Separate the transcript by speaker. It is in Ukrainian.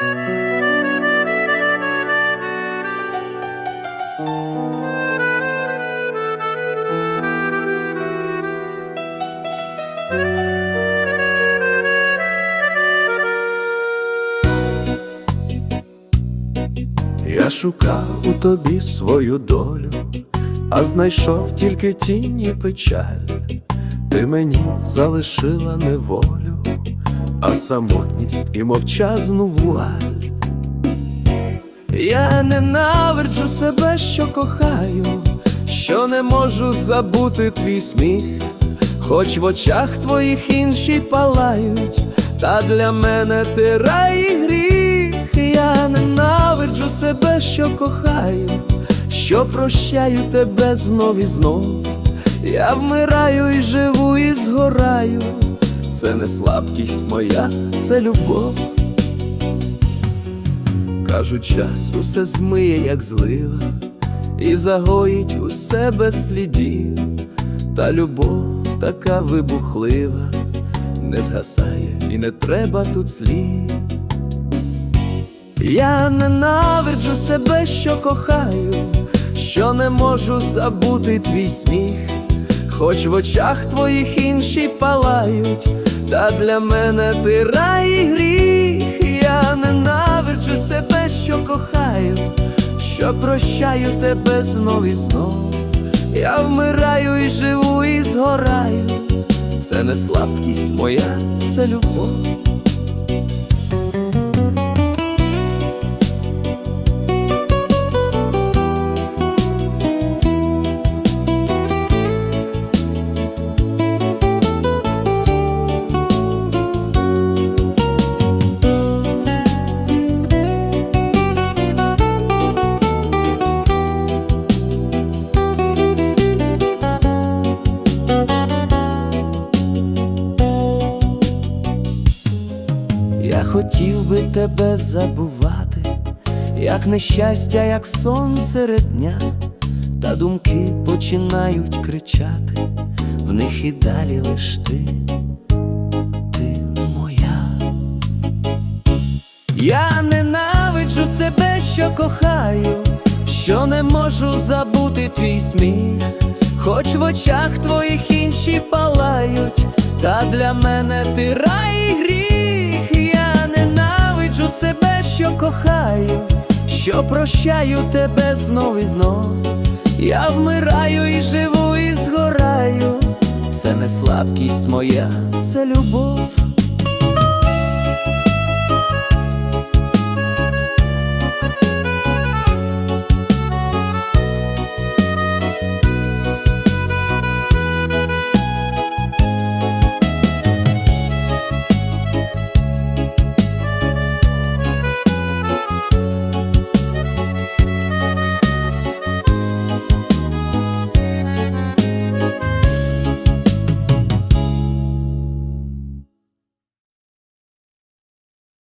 Speaker 1: Я шукав у тобі свою долю, а знайшов тільки тінь і печаль. Ти мені залишила неволю, а самотність і мовчазну вуаль. Я ненавиджу себе, що кохаю, що не можу забути твій сміх, хоч в очах твоїх інші палають, та для мене ти рай і гріх. Я ненавиджу себе, що кохаю, що прощаю тебе знов і знов. Я вмираю і живу, і згораю. Це не слабкість моя, це любов. Кажуть, час усе змиє, як злива, і загоїть усе без слідів, та любов така вибухлива, не згасає і не треба тут слів. Я ненавиджу себе, що кохаю, що не можу забути твій сміх, хоч в очах твоїх інші палають, та для мене ти рай і гріх. Я ненавиджу себе, що кохаю, що прощаю тебе знов і знов. Я вмираю і живу, і згораю. Це не слабкість моя, це любов. Я хотів би тебе забувати, як нещастя, як сон серед дня, та думки починають кричати, в них і далі лиш ти, ти моя. Я ненавиджу себе, що кохаю, що не можу забути твій сміх, хоч в очах твоїх інші палають, та для мене ти рай і гріх. Кохаю, що прощаю тебе знов і знов. Я вмираю і живу, і згораю. Це не слабкість моя, це любов.